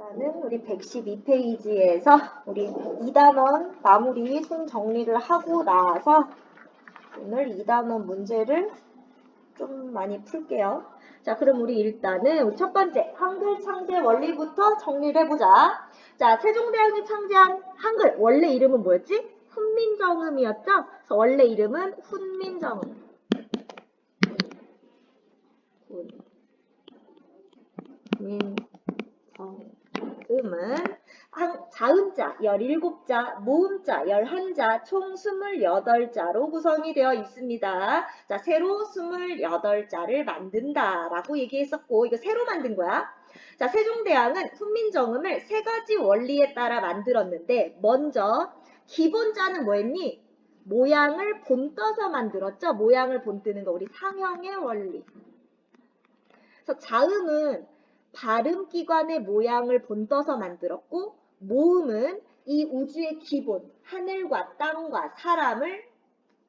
일단은 우리 112페이지에서 우리 2단원 마무리 손 정리를 하고 나서 오늘 2단원 문제를 좀 많이 풀게요. 자, 그럼 우리 일단은 첫 번째 한글 창제 원리부터 정리를 해보자. 자, 세종대왕이 창제한 한글 원래 이름은 뭐였지? 훈민정음이었죠? 그래서 원래 이름은 훈민정음. 훈민정음 은 한, 자음자 17자, 모음자 11자, 총 28자로 구성이 되어 있습니다. 자, 새로 28자를 만든다 라고 얘기했었고, 이거 새로 만든 거야. 자, 세종대왕은 훈민정음을 세 가지 원리에 따라 만들었는데, 먼저 기본자는 뭐였니? 모양을 본떠서 만들었죠? 모양을 본뜨는 거, 우리 상형의 원리. 그래서 자음은 발음기관의 모양을 본떠서 만들었고, 모음은 이 우주의 기본, 하늘과 땅과 사람을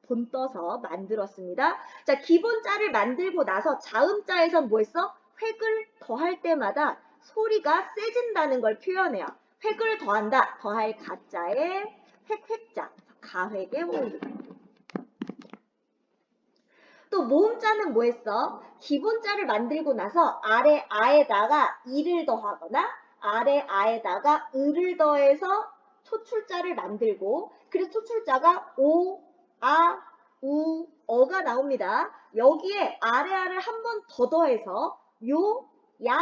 본떠서 만들었습니다. 자, 기본자를 만들고 나서 자음자에선 뭐 했어? 획을 더할 때마다 소리가 세진다는 걸 표현해요. 획을 더한다. 더할 가자의 획, 획자. 가획의 원리. 또 모음자는 뭐 했어? 기본자를 만들고 나서 아래 아에다가 이를 더하거나 아래 아에다가 을을 더해서 초출자를 만들고 그래서 초출자가 오, 아, 우, 어가 나옵니다. 여기에 아래 아를 한 번 더 더해서 요, 야,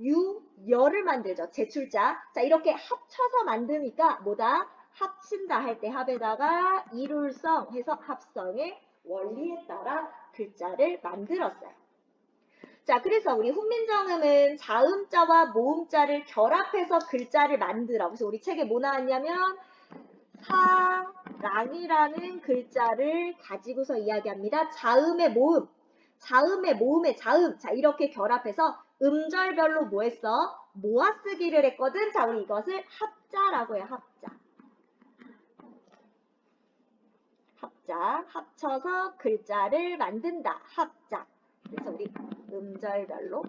유, 여를 만들죠. 제출자. 자, 이렇게 합쳐서 만드니까 뭐다? 합친다 할 때 합에다가 이룰성 해서 합성의 원리에 따라 글자를 만들었어요. 자, 그래서 우리 훈민정음은 자음자와 모음자를 결합해서 글자를 만들어. 그래서 우리 책에 뭐 나왔냐면 사랑이라는 글자를 가지고서 이야기합니다. 자음의 모음, 자음의 모음의 자음. 자, 이렇게 결합해서 음절별로 뭐 했어? 모아쓰기를 했거든. 자, 우리 이것을 합자라고 해요. 합자. 합자. 합쳐서 글자를 만든다. 합자. 그래서 우리 음절별로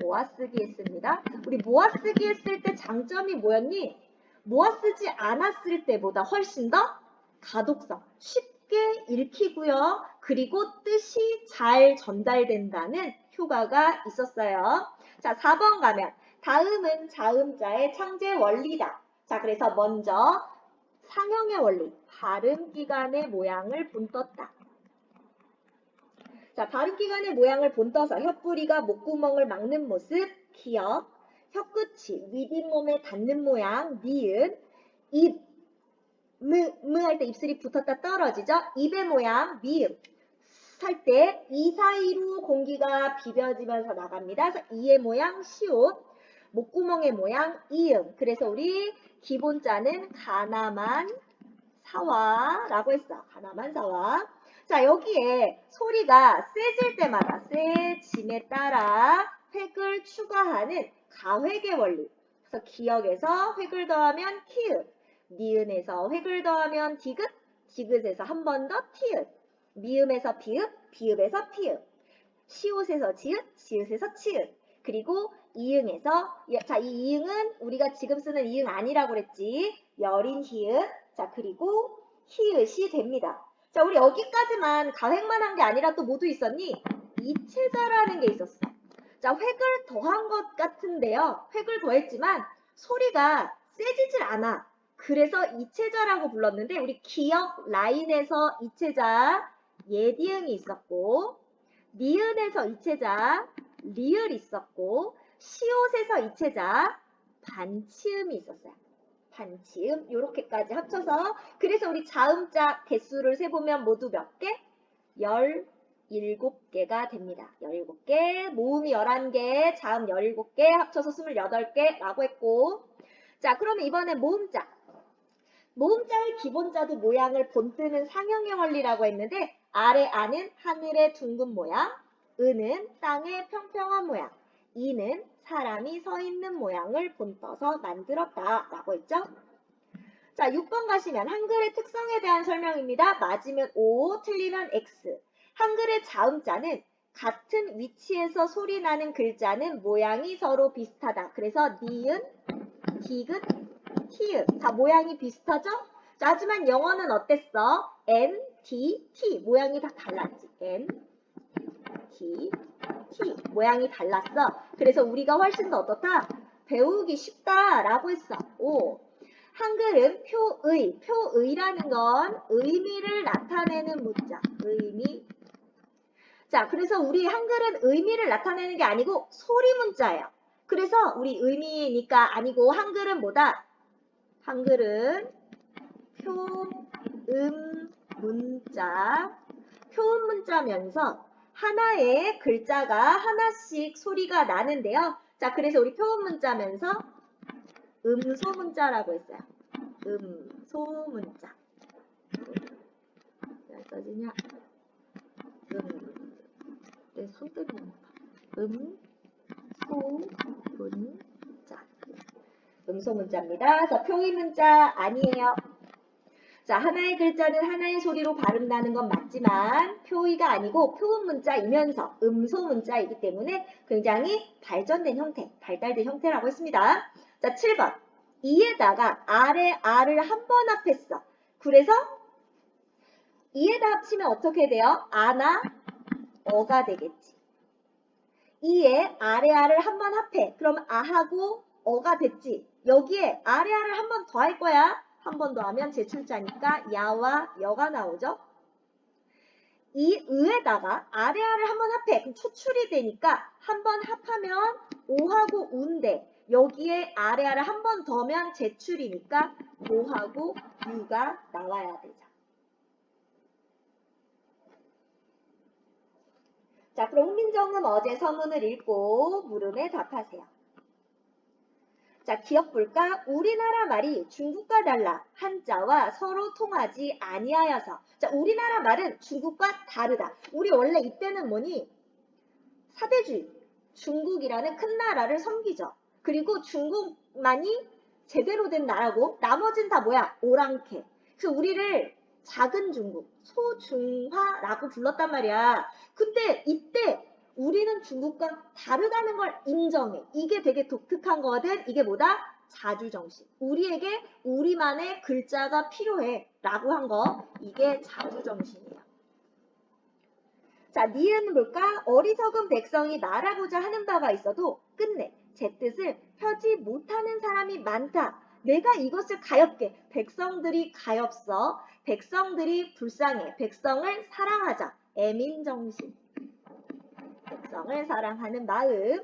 모아쓰기 했습니다. 우리 모아쓰기 했을 때 장점이 뭐였니? 모아쓰지 않았을 때보다 훨씬 더 가독성, 쉽게 읽히고요. 그리고 뜻이 잘 전달된다는 효과가 있었어요. 자, 4번 가면 다음은 자음자의 창제 원리다. 자, 그래서 먼저 상형의 원리, 발음 기관의 모양을 본떴다. 자, 발음 기관의 모양을 본떠서 혀뿌리가 목구멍을 막는 모습, 기억, 혀끝이 윗잇몸에 닿는 모양, 니은, 입, 무, 무할 때 입술이 붙었다 떨어지죠? 입의 모양, 미음. 살때이 사이로 공기가 비벼지면서 나갑니다. 그래서 이의 모양, 시옷. 목구멍의 모양, 이음. 그래서 우리 기본자는 가나만 사와라고 했어. 가나만 사와. 자, 여기에 소리가 세질 때마다 세짐에 따라 획을 추가하는 가획의 원리. 그래서 기억에서 획을 더하면 키읔, 니은에서 획을 더하면 디귿, 디귿에서 한 번 더 티읕, 미음에서 비읍, 비읍에서 티읕, 시옷에서 지읒, 지읒에서 치읒, 그리고 이응에서 자, 이 이응은 우리가 지금 쓰는 이응 아니라고 그랬지. 여린 히읗. 자, 그리고 히읗이 됩니다. 자, 우리 여기까지만 가획만 한 게 아니라 또 모두 있었니? 이체자라는 게 있었어. 자, 획을 더한 것 같은데요. 획을 더했지만 소리가 세지질 않아. 그래서 이체자라고 불렀는데 우리 기억 라인에서 이체자 예디응이 있었고 니은에서 이체자 리을 있었고 시옷에서 이체자 반치음이 있었어요. 반치음 요렇게까지 합쳐서 그래서 우리 자음자 개수를 세보면 모두 몇 개? 17개가 됩니다. 17개, 모음이 11개, 자음 17개, 합쳐서 28개라고 했고 자 그러면 이번에 모음자 모음자의 기본자도 모양을 본뜨는 상형의 원리라고 했는데 아래 아는 하늘의 둥근 모양, 은은 땅의 평평한 모양, 이는 사람이 서 있는 모양을 본떠서 만들었다 라고 했죠. 자, 6번 가시면 한글의 특성에 대한 설명입니다. 맞으면 O, 틀리면 X. 한글의 자음자는 같은 위치에서 소리 나는 글자는 모양이 서로 비슷하다. 그래서 니은, 디귿, 히읗. 자, 모양이 비슷하죠? 자, 하지만 영어는 어땠어? N, D, T. 모양이 다 달랐지. N, D, T. 모양이 달랐어. 그래서 우리가 훨씬 더 어떻다? 배우기 쉽다라고 했어. 오. 한글은 표의, 표의라는 건 의미를 나타내는 문자. 의미. 자, 그래서 우리 한글은 의미를 나타내는 게 아니고 소리 문자예요. 그래서 우리 의미니까 아니고 한글은 뭐다? 한글은 표음 문자. 표음 문자면서 하나의 글자가 하나씩 소리가 나는데요. 자, 그래서 우리 표음 문자면서 음소 문자라고 했어요. 음소 문자. 잘 써지냐? 음. 내손 때문에. 음, 소, 문자. 음소 문자입니다. 그래서 표의 문자 아니에요. 자, 하나의 글자는 하나의 소리로 발음나는 건 맞지만 표의가 아니고 표음 문자이면서 음소 문자이기 때문에 굉장히 발전된 형태, 발달된 형태라고 했습니다. 자, 7번. 이에다가 아래 아를 한 번 합했어. 그래서 이에다 합치면 어떻게 돼요? 아나 어가 되겠지. 이에 아래 아를 한 번 합해. 그럼 아하고 어가 됐지. 여기에 아래 아를 한 번 더 할 거야. 한 번 더 하면 제출자니까 야와 여가 나오죠. 이 의에다가 아래 아를 한번 합해. 그럼 초출이 되니까 한 번 합하면 오하고 우인데 여기에 아래 아를 한 번 더면 제출이니까 오하고 유가 나와야 되죠. 자, 그럼 훈민정음 어제 서문을 읽고 물음에 답하세요. 자, 기억 볼까? 우리나라 말이 중국과 달라 한자와 서로 통하지 아니하여서. 자, 우리나라 말은 중국과 다르다. 우리 원래 이때는 뭐니? 사대주의. 중국이라는 큰 나라를 섬기죠. 그리고 중국만이 제대로 된 나라고 나머진 다 뭐야? 오랑캐. 그래서 우리를 작은 중국, 소중화라고 불렀단 말이야. 근데 이때 우리는 중국과 다르다는 걸 인정해. 이게 되게 독특한 거거든. 이게 뭐다? 자주정신. 우리에게 우리만의 글자가 필요해. 라고 한 거. 이게 자주정신이야. 자, 니은 볼까? 어리석은 백성이 말하고자 하는 바가 있어도 끝내 제 뜻을 펴지 못하는 사람이 많다. 내가 이것을 가엾게 백성들이 가엾어 백성들이 불쌍해 백성을 사랑하자 애민정신 백성을 사랑하는 마음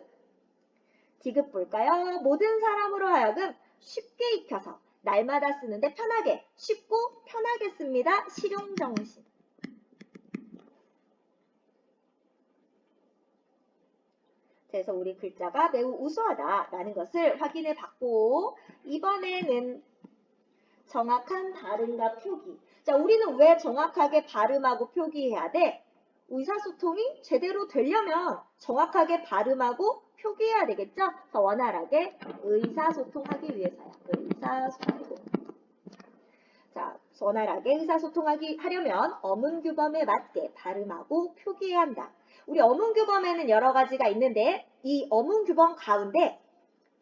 디귿 볼까요? 모든 사람으로 하여금 쉽게 익혀서 날마다 쓰는데 편하게 쉽고 편하게 씁니다. 실용정신 그래서 우리 글자가 매우 우수하다라는 것을 확인해 봤고 이번에는 정확한 발음과 표기. 자, 우리는 왜 정확하게 발음하고 표기해야 돼? 의사소통이 제대로 되려면 정확하게 발음하고 표기해야 되겠죠? 그래서 원활하게 의사소통하기 위해서요. 의사소통. 자, 원활하게 의사소통하기 하려면 어문규범에 맞게 발음하고 표기해야 한다. 우리 어문규범에는 여러 가지가 있는데 이 어문규범 가운데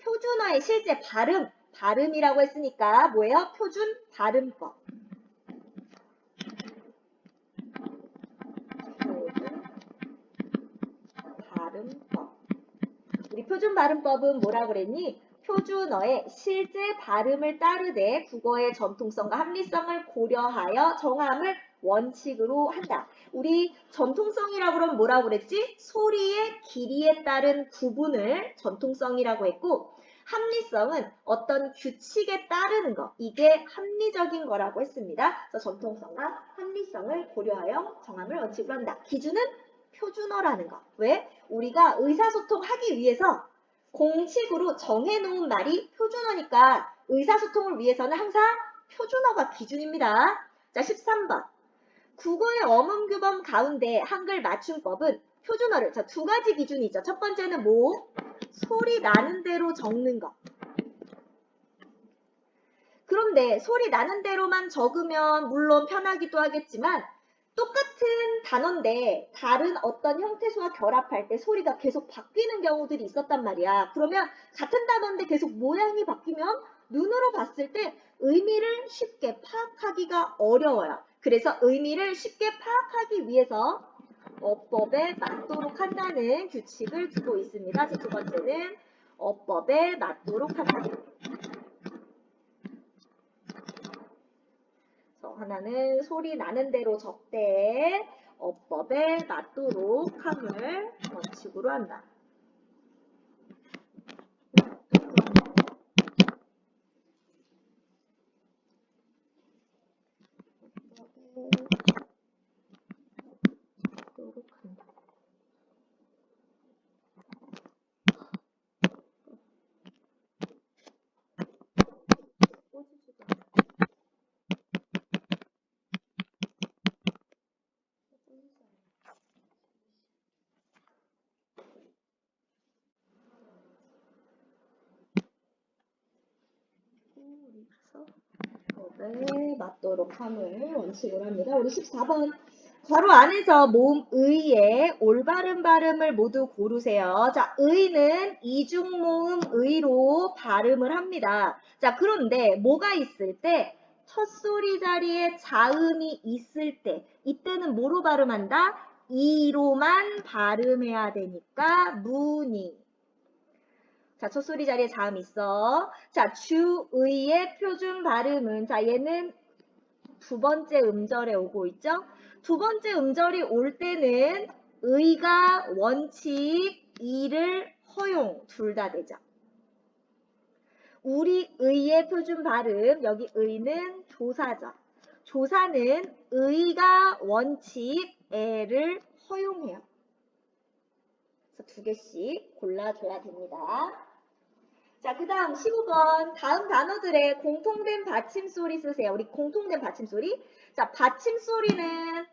표준어의 실제 발음, 발음이라고 했으니까 뭐예요? 표준 발음법. 표준 발음법. 우리 표준 발음법은 뭐라고 그랬니? 표준어의 실제 발음을 따르되 국어의 전통성과 합리성을 고려하여 정함을 원칙으로 한다. 우리 전통성이라고 그러면 뭐라고 그랬지? 소리의 길이에 따른 구분을 전통성이라고 했고 합리성은 어떤 규칙에 따르는 것. 이게 합리적인 거라고 했습니다. 그래서 전통성과 합리성을 고려하여 정함을 원칙으로 한다. 기준은 표준어라는 거. 왜? 우리가 의사소통하기 위해서 공식으로 정해놓은 말이 표준어니까 의사소통을 위해서는 항상 표준어가 기준입니다. 자, 13번. 국어의 어문규범 가운데 한글 맞춤법은 표준어를 자, 두 가지 기준이 있죠. 첫 번째는 뭐? 소리 나는 대로 적는 것. 그런데 소리 나는 대로만 적으면 물론 편하기도 하겠지만 똑같은 단어인데 다른 어떤 형태수와 결합할 때 소리가 계속 바뀌는 경우들이 있었단 말이야. 그러면 같은 단어인데 계속 모양이 바뀌면 눈으로 봤을 때 의미를 쉽게 파악하기가 어려워요. 그래서 의미를 쉽게 파악하기 위해서 어법에 맞도록 한다는 규칙을 두고 있습니다. 자, 두 번째는 어법에 맞도록 한다. 그래서 하나는 소리 나는 대로 적되 어법에 맞도록 함을 원칙으로 한다. 어법에 맞도록 한다. 꽂으지도 않아. 우리서 법에 맞도록 함을 원칙으로 합니다. 우리 14번 괄호 안에서 모음 의의 올바른 발음을 모두 고르세요. 자, 의는 이중 모음 의로 발음을 합니다. 자, 그런데 뭐가 있을 때 첫 소리 자리에 자음이 있을 때 이때는 뭐로 발음한다? 이로만 발음해야 되니까 무늬. 자, 첫 소리 자리에 자음 있어. 자, 주의의 표준 발음은 자, 얘는 두 번째 음절에 오고 있죠? 두 번째 음절이 올 때는 의가 원칙, 이를 허용 둘 다 되죠. 우리 의의 표준 발음 여기 의는 조사죠. 조사는 의가 원칙, 애를 허용해요. 그래서 두 개씩 골라줘야 됩니다. 자, 그 다음 15번. 다음 단어들의 공통된 받침 소리 쓰세요. 우리 공통된 받침 소리. 자, 받침 소리는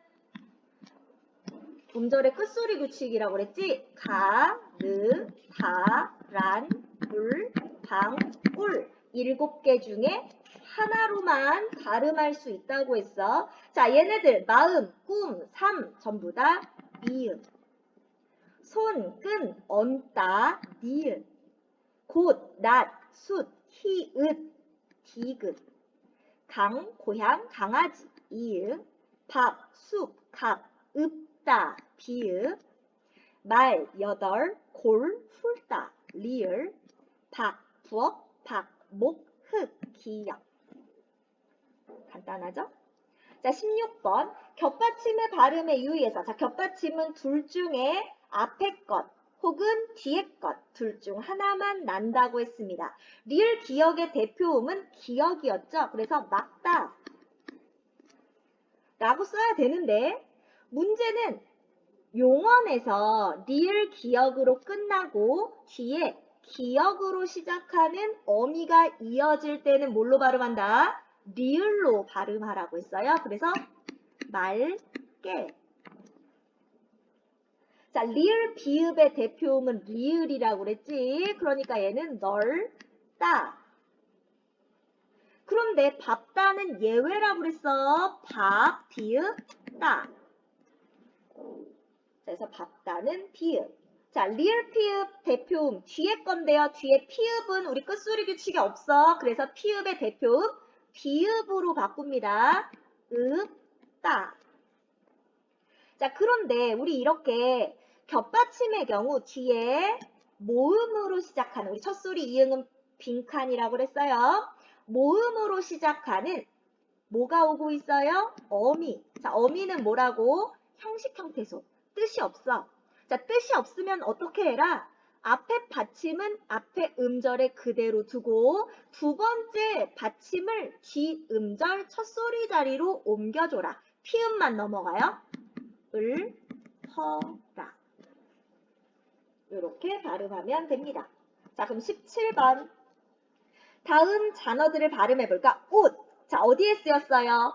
음절의 끝소리 규칙이라고 그랬지? 가, 르, 다, 란, 물, 방, 꿀. 일곱 개 중에 하나로만 발음할 수 있다고 했어. 자, 얘네들 마음, 꿈, 삶 전부 다 이음. 손, 끈, 언따, 니은. 곧, 낮, 숫, 히읗, 디귿. 강, 고향, 강아지, 이응. 밥, 숲, 갑, 읍다, 비읍. 말, 여덟, 골, 훌다, 리을. 박, 부엌, 박, 목, 흙, 기역. 간단하죠? 자, 16번. 겹받침의 발음에 유의해서. 자, 겹받침은 둘 중에 앞에 것 혹은 뒤에 것 둘 중 하나만 난다고 했습니다. 리을 기역의 대표음은 기역이었죠. 그래서 막다 라고 써야 되는데 문제는 용언에서 리을 기역으로 끝나고 뒤에 기역으로 시작하는 어미가 이어질 때는 뭘로 발음한다? 리을로 발음하라고 했어요. 그래서 맑게 자, 리을 비읍의 대표음은 리을이라고 그랬지. 그러니까 얘는 넓다. 그런데 밥다는 예외라고 그랬어. 밥, 비읍, 따. 그래서 밥다는 비읍. 자, 리을 피읍 대표음 뒤에 건데요. 뒤에 피읍은 우리 끝소리 규칙이 없어. 그래서 피읍의 대표음 비읍으로 바꿉니다. 읍, 따. 자, 그런데 우리 이렇게 겹받침의 경우 뒤에 모음으로 시작하는 우리 첫소리 이응은 빈칸이라고 그랬어요. 모음으로 시작하는 뭐가 오고 있어요? 어미. 자, 어미는 뭐라고? 형식 형태소. 뜻이 없어. 자, 뜻이 없으면 어떻게 해라? 앞에 받침은 앞에 음절에 그대로 두고 두 번째 받침을 뒤 음절 첫 소리 자리로 옮겨줘라. 피음만 넘어가요. 을, 허라. 이렇게 발음하면 됩니다. 자, 그럼 17번. 다음 단어들을 발음해 볼까? 옷. 자, 어디에 쓰였어요?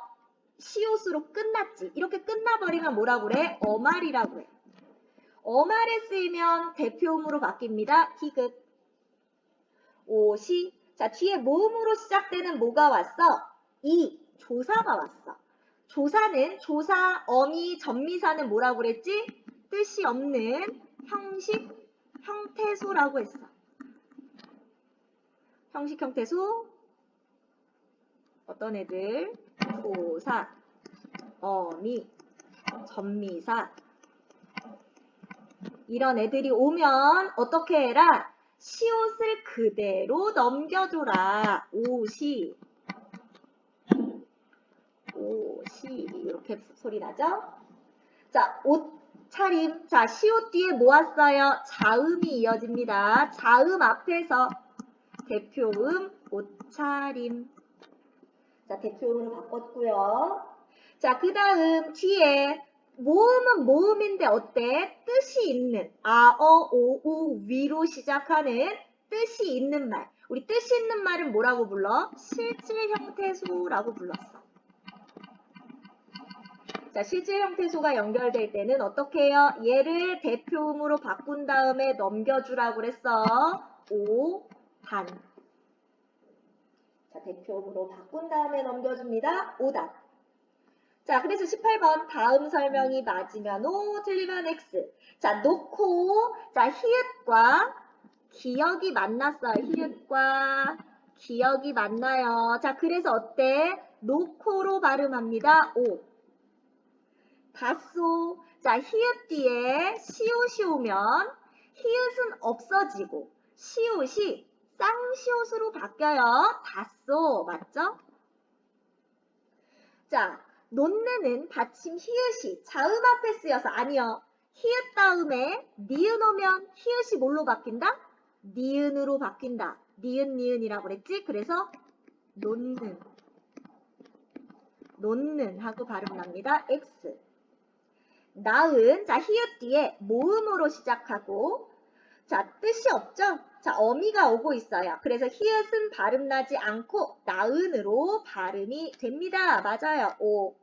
시옷으로 끝났지. 이렇게 끝나버리면 뭐라고 그래? 어말이라고 해. 어말에 쓰이면 대표음으로 바뀝니다. 디귿. 옷이. 자, 뒤에 모음으로 시작되는 뭐가 왔어? 이. 조사가 왔어. 조사는 조사, 어미, 전미사는 뭐라고 그랬지? 뜻이 없는 형식, 형태소라고 했어. 형식, 형태소. 어떤 애들? 조사, 어미, 전미사. 이런 애들이 오면 어떻게 해라? 시옷을 그대로 넘겨줘라. 옷이 옷이 이렇게 소리 나죠? 자, 옷 차림. 자, 시옷 뒤에 뭐 왔어요? 자음이 이어집니다. 자음 앞에서 대표음 옷차림. 자, 대표음으로 바꿨고요. 자, 그 다음 뒤에 모음은 모음인데 어때? 뜻이 있는 아, 어, 오, 우, 위로 시작하는 뜻이 있는 말. 우리 뜻이 있는 말은 뭐라고 불러? 실질 형태소라고 불렀어. 자, 실질 형태소가 연결될 때는 어떻게 해요? 얘를 대표음으로 바꾼 다음에 넘겨주라고 그랬어. 오, 단. 자, 대표음으로 바꾼 다음에 넘겨줍니다. 오단. 자, 그래서 18번 다음 설명이 맞으면 O, 틀리면 X. 자, 놓고 자, 히읗과 기억이 만났어요. 히읗과 기억이 만나요. 자, 그래서 어때? 놓고로 발음합니다. O. 다소. 자, 히읗 뒤에 시옷이 오면 히읗은 없어지고 시옷이 쌍시옷으로 바뀌어요. 다소. 맞죠? 자, 놓는은 받침 히읗이 자음 앞에 쓰여서 아니요. 히읗 다음에 니은 오면 히읗이 뭘로 바뀐다? 니은으로 바뀐다. 니은 니은이라고 그랬지? 그래서 놓는 놓는 하고 발음 납니다. X 나은 자 히읗 뒤에 모음으로 시작하고 자 뜻이 없죠? 자 어미가 오고 있어요. 그래서 히읗은 발음 나지 않고 나은으로 발음이 됩니다. 맞아요. 오.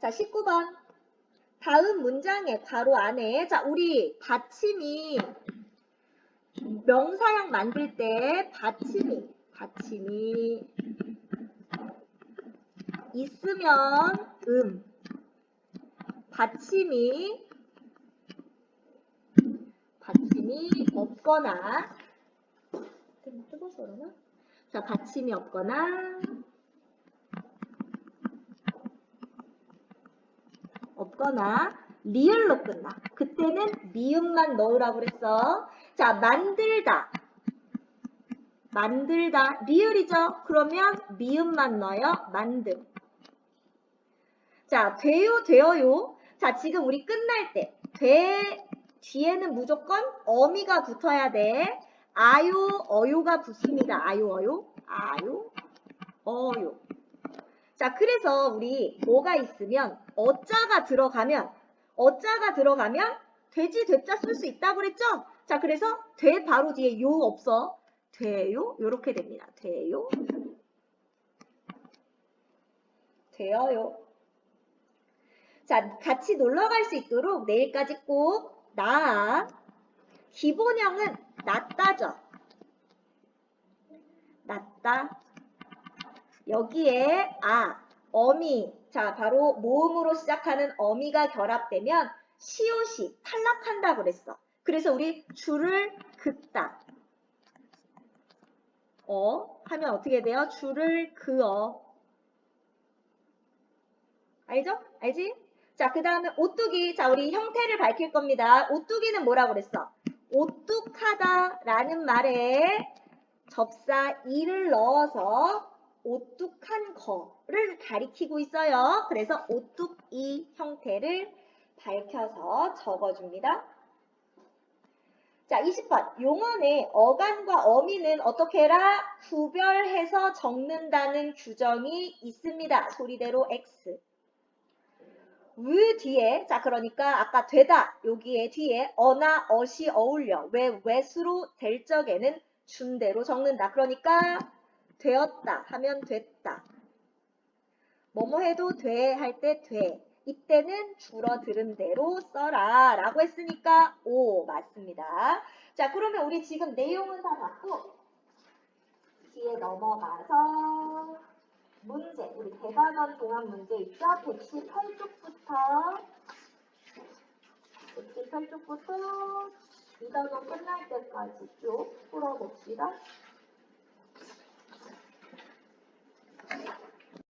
자 19번 다음 문장의 괄호 안에 자 우리 받침이 명사형 만들 때 받침이 받침이 있으면 음 받침이 받침이 없거나 좀 뜨거워서 그러나? 자 받침이 없거나 없거나 리을로 끝나. 그때는 미음만 넣으라고 그랬어. 자, 만들다. 만들다. 리을이죠? 그러면 미음만 넣어요. 만듦. 자, 돼요, 되어요. 자, 지금 우리 끝날 때, 돼, 뒤에는 무조건 어미가 붙어야 돼. 아요, 어요가 붙습니다. 아요, 어요. 아요, 어요. 자, 그래서 우리 뭐가 있으면 어자가 들어가면 어자가 들어가면 돼지 돼자 쓸 수 있다고 그랬죠? 자, 그래서 돼 바로 뒤에 요 없어. 돼요? 요렇게 됩니다. 돼요? 되어요. 자, 같이 놀러 갈 수 있도록 내일까지 꼭 나. 기본형은 낫다죠. 낫다. 여기에 아, 어미. 자, 바로 모음으로 시작하는 어미가 결합되면 시옷이 탈락한다고 그랬어. 그래서 우리 줄을 긋다. 어 하면 어떻게 돼요? 줄을 그어. 알죠? 알지? 자, 그 다음에 오뚜기. 자, 우리 형태를 밝힐 겁니다. 오뚜기는 뭐라고 그랬어? 오뚝하다라는 말에 접사 이를 넣어서 오뚝한 거를 가리키고 있어요. 그래서 오뚝이 형태를 밝혀서 적어줍니다. 자, 20번. 용언의 어간과 어미는 어떻게 해라? 구별해서 적는다는 규정이 있습니다. 소리대로 X. 우 뒤에, 자, 그러니까 아까 되다, 여기에 뒤에 어나 어시 어울려. 왜, 왜수로 될 적에는 준대로 적는다. 그러니까 되었다 하면 됐다. 뭐뭐 해도 돼 할 때 돼. 이때는 줄어들은 대로 써라 라고 했으니까 오 맞습니다. 자 그러면 우리 지금 내용은 다 봤고 뒤에 넘어가서 문제, 우리 대가관 동안 문제 있죠? 118쪽부터 118쪽부터 2단원 끝날 때까지 쭉 풀어봅시다.